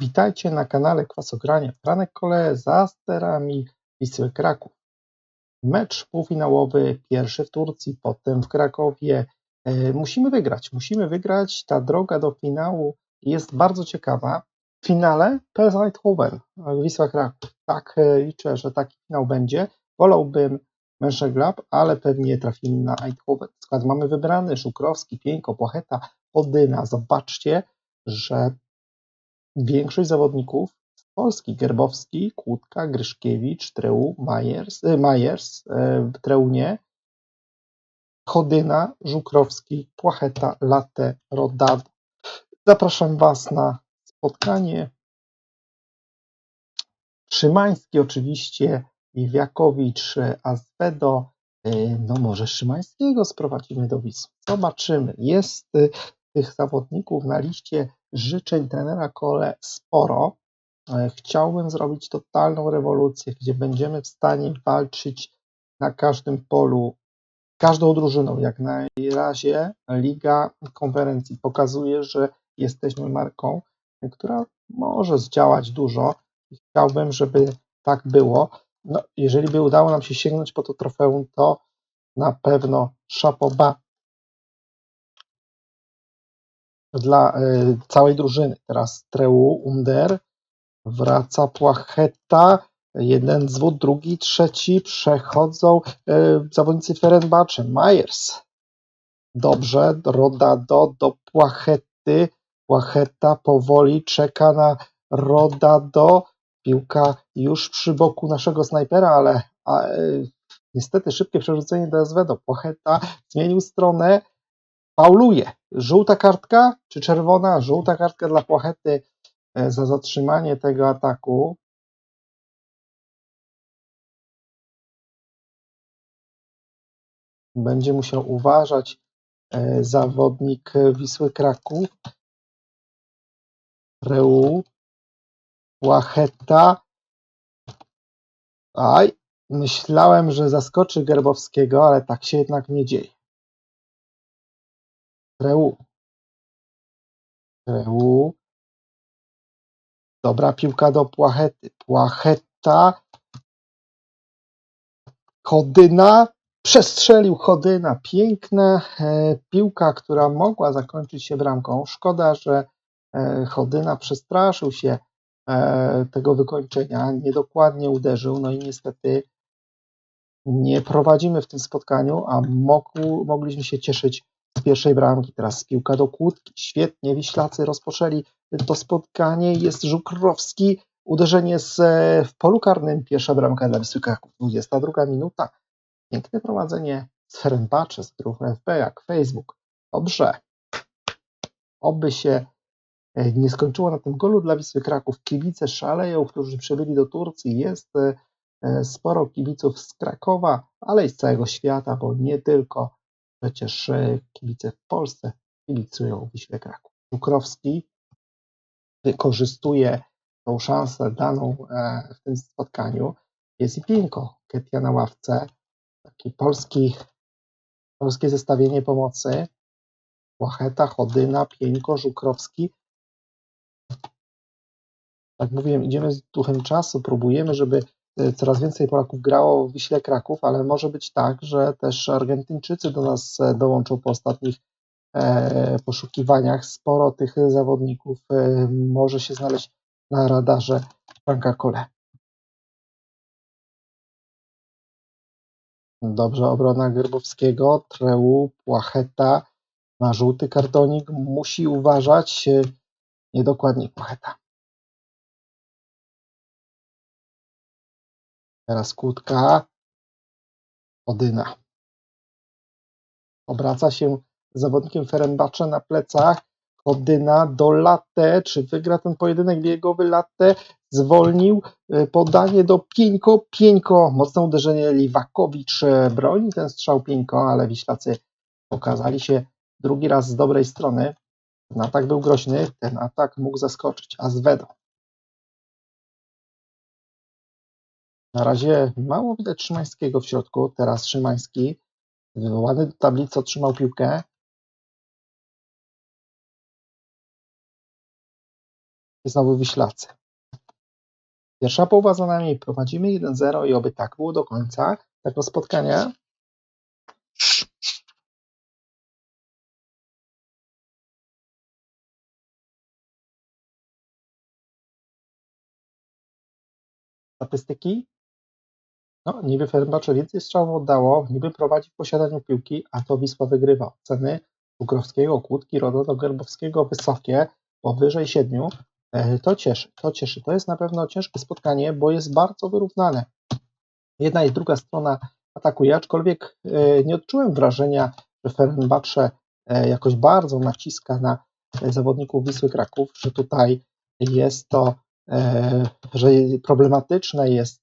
Witajcie na kanale Kwasogrania. Franek Kole za sterami Wisły Kraków. Mecz półfinałowy, pierwszy w Turcji, potem w Krakowie. E, musimy wygrać, musimy wygrać. Ta droga do finału jest bardzo ciekawa. W finale PSV Eindhoven, Wisła Kraków. Tak e, liczę, że taki finał będzie. Wolałbym Mönchengladbach, ale pewnie trafimy na Eindhoven. Skład mamy wybrany, Szukrowski, Pieńko, Płocheta, Odyna. Zobaczcie, że Większość zawodników z Polski: Gerbowski, Kłódka, Gryszkiewicz, Treu, Majers, e, Majers e, Treunie, Chodyna, Żukrowski, Płacheta, Latte, Rodad. Zapraszam Was na spotkanie. Szymański oczywiście, Wiakowicz, Azwedo. E, no może Szymańskiego sprowadzimy do Wisły. Zobaczymy. Jest tych zawodników na liście życzeń trenera Kole sporo. E, chciałbym zrobić totalną rewolucję, gdzie będziemy w stanie walczyć na każdym polu, każdą drużyną. Jak na razie Liga Konferencji pokazuje, że jesteśmy marką, która może zdziałać dużo. Chciałbym, żeby tak było. No, jeżeli by udało nam się sięgnąć po to trofeum, to na pewno szapoba dla e, całej drużyny. Teraz Treu, Under, wraca Płacheta, jeden zwód, drugi, trzeci, przechodzą e, zawodnicy Ferenbacze, Myers. Dobrze, Rodado do Płachety, Płacheta powoli czeka na Rodado, piłka już przy boku naszego snajpera, ale a, e, niestety szybkie przerzucenie do SW do Płacheta, zmienił stronę, fauluje. Żółta kartka czy czerwona? Żółta kartka dla Płachety e, za zatrzymanie tego ataku. Będzie musiał uważać e, zawodnik Wisły Kraków. Reu, Płacheta. Aj, myślałem, że zaskoczy Gerbowskiego, ale tak się jednak nie dzieje. Reu. Reu. Dobra piłka do Płachety. Płacheta. Chodyna. Przestrzelił Chodyna. Piękna e, piłka, która mogła zakończyć się bramką. Szkoda, że e, Chodyna przestraszył się e, tego wykończenia. Niedokładnie uderzył. No i niestety nie prowadzimy w tym spotkaniu, a mogliśmy się cieszyć z pierwszej bramki. Teraz piłka do kłódki. Świetnie, Wiślacy rozpoczęli to spotkanie. Jest Żukrowski. Uderzenie z, w polu karnym. Pierwsza bramka dla Wisły Kraków. 22 minuta. Piękne prowadzenie z Ferenbacze, z ruchu FB, jak Facebook. Dobrze. Oby się e, nie skończyło na tym golu dla Wisły Kraków. Kibice szaleją, którzy przybyli do Turcji. Jest e, sporo kibiców z Krakowa, ale i z całego świata, bo nie tylko Przecież e, kibice w Polsce kibicują Wiśle Kraków. Żukrowski wykorzystuje tą szansę daną e, w tym spotkaniu. Jest i Pinko, Ketia na ławce. Taki polski, polskie zestawienie pomocy. Łacheta, Chodyna, Pieńko, Żukrowski. Tak mówiłem, idziemy z duchem czasu, próbujemy, żeby coraz więcej Polaków grało w Wiśle Kraków, ale może być tak, że też Argentyńczycy do nas e, dołączą po ostatnich e, poszukiwaniach. Sporo tych zawodników e, może się znaleźć na radarze Franka Kole. Dobrze, obrona Gerbowskiego, Treu, Płacheta na żółty kartonik, musi uważać, niedokładnie Płacheta. Teraz kłódka. Odyna. Obraca się zawodnikiem Ferenbacze na plecach. Odyna do Latte. Czy wygra ten pojedynek biegowy? Latte zwolnił. E, podanie do Pieńko. Pieńko. Mocne uderzenie. Liwakowicz e, broni ten strzał Pieńko, ale Wiślacy pokazali się drugi raz z dobrej strony. Ten atak był groźny. Ten atak mógł zaskoczyć. Azwedo. Na razie mało widać Szymańskiego w środku. Teraz Szymański, wywołany do tablicy, otrzymał piłkę. I znowu Wiślacy. Pierwsza połowa za nami, prowadzimy 1-0 i oby tak było do końca tego spotkania. Statystyki? No, niby Fenerbahce więcej strzałów oddało, niby prowadzi w posiadaniu piłki, a to Wisła wygrywa. Ceny Bukrowskiego, Kłódki, Rodona Gerbowskiego wysokie, powyżej 7. E, To cieszy, to cieszy. To jest na pewno ciężkie spotkanie, bo jest bardzo wyrównane. Jedna i druga strona atakuje, aczkolwiek e, nie odczułem wrażenia, że Fenerbahce e, jakoś bardzo naciska na zawodników Wisły Kraków, że tutaj jest to, że problematyczne jest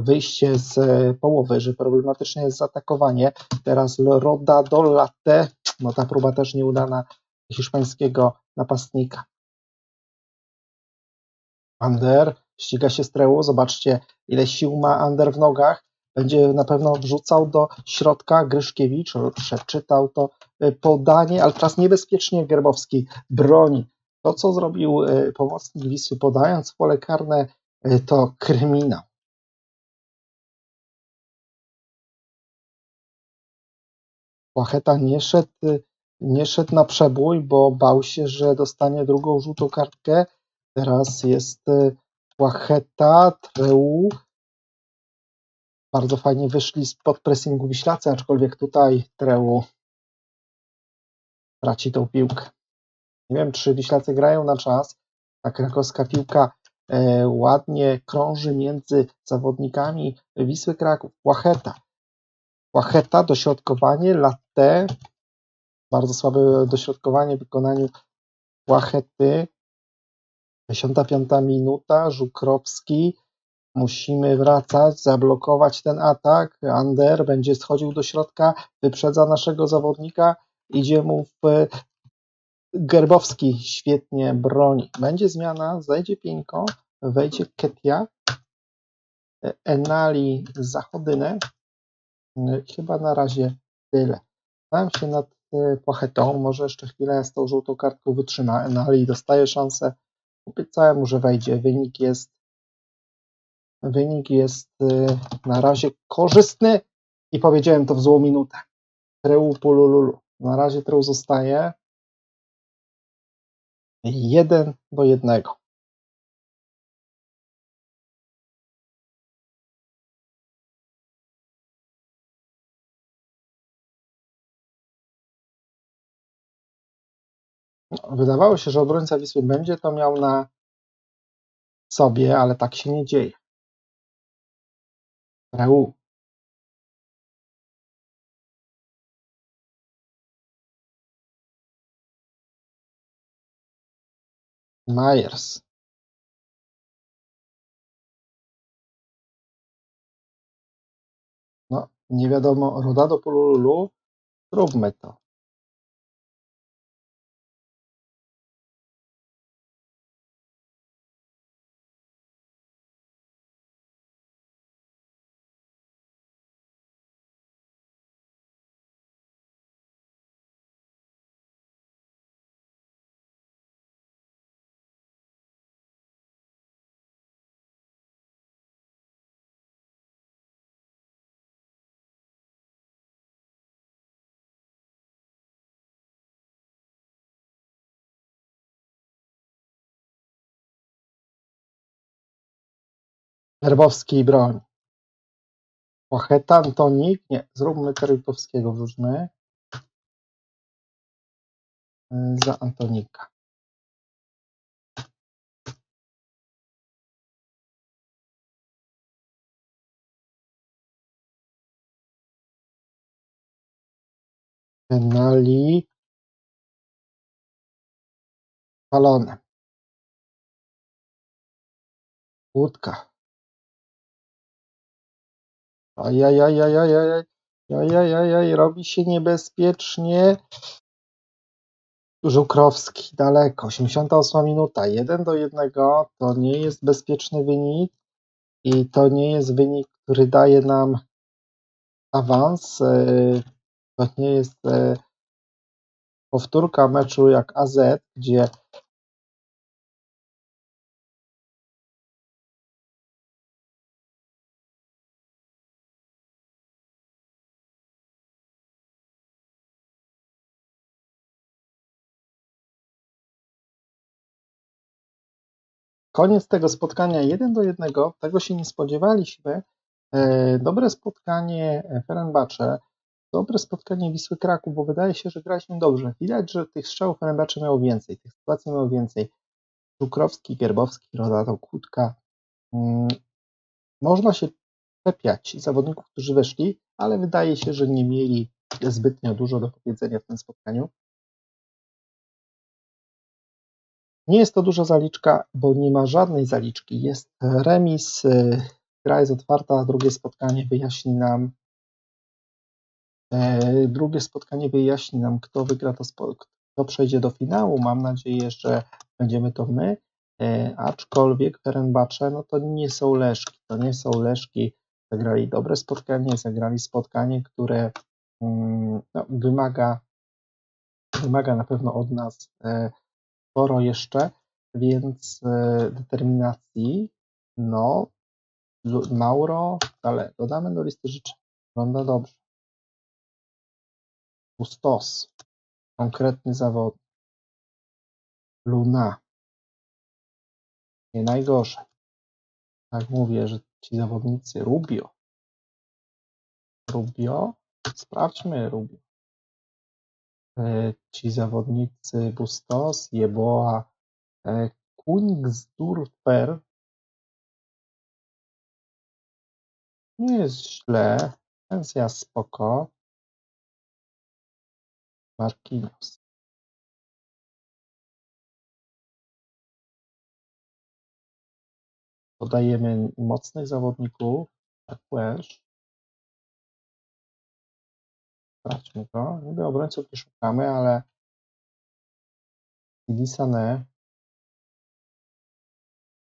wyjście z e, połowy, że problematyczne jest zaatakowanie. Teraz Roda do Latte, no ta próba też nieudana hiszpańskiego napastnika. Ander ściga się z Treu, zobaczcie ile sił ma Ander w nogach. Będzie na pewno wrzucał do środka Gryszkiewicz, przeczytał to e, podanie, ale teraz niebezpiecznie Gerbowski broni. To, co zrobił e, pomocnik Wisły, podając pole karne, to kryminał. Płacheta nie szedł, nie szedł na przebój, bo bał się, że dostanie drugą żółtą kartkę. Teraz jest y, Płacheta, Treu. Bardzo fajnie wyszli spod pressingu Wiślacy, aczkolwiek tutaj Treu traci tą piłkę. Nie wiem, czy Wiślacy grają na czas. Ta krakowska piłka e, ładnie krąży między zawodnikami Wisły Kraków. Płacheta. Płacheta, dośrodkowanie, latte. Bardzo słabe dośrodkowanie w wykonaniu Płachety. 55 minuta, Żukrowski. Musimy wracać, zablokować ten atak. Ander będzie schodził do środka, wyprzedza naszego zawodnika. Idzie mu w Gerbowski świetnie broni. Będzie zmiana, zejdzie Pieńko, wejdzie Ketia, Enali Zachodynę. Yy, chyba na razie tyle. Stałem się nad yy, płachetą, może jeszcze chwilę z tą żółtą kartką wytrzyma. No i dostaje szansę. Obiecałem mu, że wejdzie. Wynik jest wynik jest yy, na razie korzystny i powiedziałem to w złą minutę. Treu pulululu. Na razie Treu zostaje 1 do 1. Wydawało się, że obrońca Wisły będzie to miał na sobie, ale tak się nie dzieje. Treu. Myers. No, nie wiadomo, Roda do Pululu. Zróbmy to. Herbowski broń. Płacheta, Antonik. Nie, zróbmy Terytowskiego, wróćmy. Y, Za Antonika. Penali. Palone. Łódka. Ajajajajajaj. Ajajajaj, robi się niebezpiecznie. Żukrowski, daleko. 88 minuta. 1 do 1 to nie jest bezpieczny wynik i to nie jest wynik, który daje nam awans. Y, To nie jest y, powtórka meczu jak AZ, gdzie Koniec tego spotkania 1 do 1. Tego się nie spodziewaliśmy. E, Dobre spotkanie Fenerbahce, dobre spotkanie Wisły Kraków, bo wydaje się, że graliśmy dobrze. Widać, że tych strzałów Fenerbahce miało więcej, tych sytuacji miało więcej. Żukrowski, Gierbowski, Rodato, Kutka. Mm, Można się czepiać zawodników, którzy weszli, ale wydaje się, że nie mieli zbytnio dużo do powiedzenia w tym spotkaniu. Nie jest to duża zaliczka, bo nie ma żadnej zaliczki. Jest remis, y, gra jest otwarta, drugie spotkanie wyjaśni nam e, drugie spotkanie wyjaśni nam, kto wygra to spo, kto przejdzie do finału. Mam nadzieję, że będziemy to my. E, aczkolwiek Ferenbacze, no to nie są Leszki, to nie są Leszki, zagrali dobre spotkanie, zagrali spotkanie, które mm, no, wymaga, wymaga na pewno od nas sporo jeszcze, więc e, determinacji, no, Mauro, ale dodamy do listy życzeń, wygląda dobrze. Bustos, konkretny zawodnik. Luna, nie najgorzej. Tak mówię, że ci zawodnicy Rubio. Rubio? Sprawdźmy Rubio. E, Ci zawodnicy Bustos, Jeboa, e. Nie jest źle. Pensja spoko. Marquinhos. Dodajemy mocnych zawodników. Tak też. Sprawdźmy to. Niby obrońców nie szukamy, ale Sidi Sané.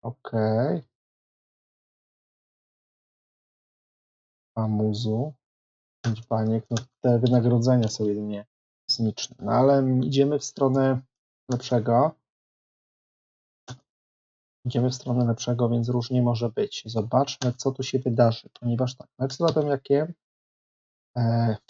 Ok. Amuzu. Pięć baniek. No, te wynagrodzenia są jedynie kosmiczne. No ale idziemy w stronę lepszego. Idziemy w stronę lepszego, więc różnie może być. Zobaczmy, co tu się wydarzy, ponieważ tak, mecz z Radomiakiem, e,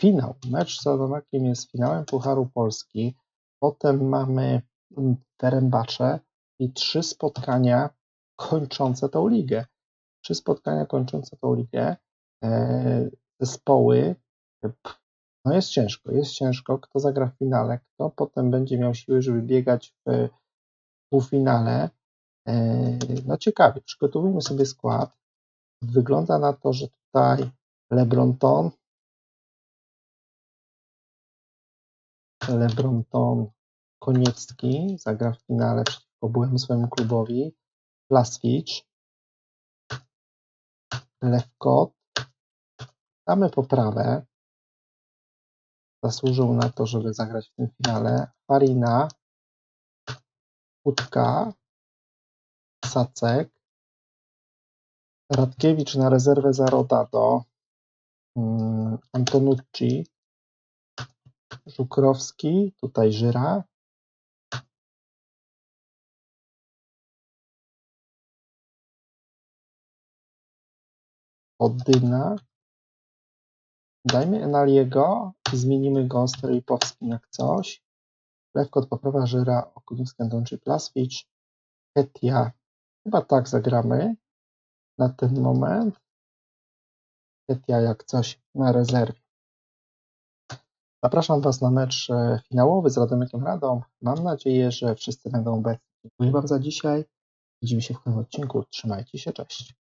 finał. Mecz z Radomiakiem jest finałem Pucharu Polski. Potem mamy mm, Ferenbacze i trzy spotkania kończące tą ligę. Trzy spotkania kończące tą ligę. E, zespoły. p- No jest ciężko, jest ciężko. Kto zagra w finale, kto potem będzie miał siły, żeby biegać w półfinale. E, No ciekawie, przygotowujmy sobie skład. Wygląda na to, że tutaj Lebronton, Lebronton Koniecki zagra w finale przeciwko byłemu swojemu klubowi, Plaswicz, Lewkot. Damy poprawę. Zasłużył na to, żeby zagrać w tym finale. Farina, Kutka, Sacek, Radkiewicz na rezerwę za Rodado, mm, Antonucci, Żukrowski, tutaj Żyra, Oddyna. Dajmy Enaliego i zmienimy go z Trojpowskim jak coś. Lewkot poprawa Żyra, Okunicki, Antonucci, Plaswicz, Ketia. Chyba tak zagramy na ten moment. Ketia jak coś na rezerwie. Zapraszam Was na mecz e, finałowy z Radomiakiem Radom. Mam nadzieję, że wszyscy będą obecni. Dziękuję Wam za dzisiaj. Widzimy się w kolejnym odcinku. Trzymajcie się, cześć.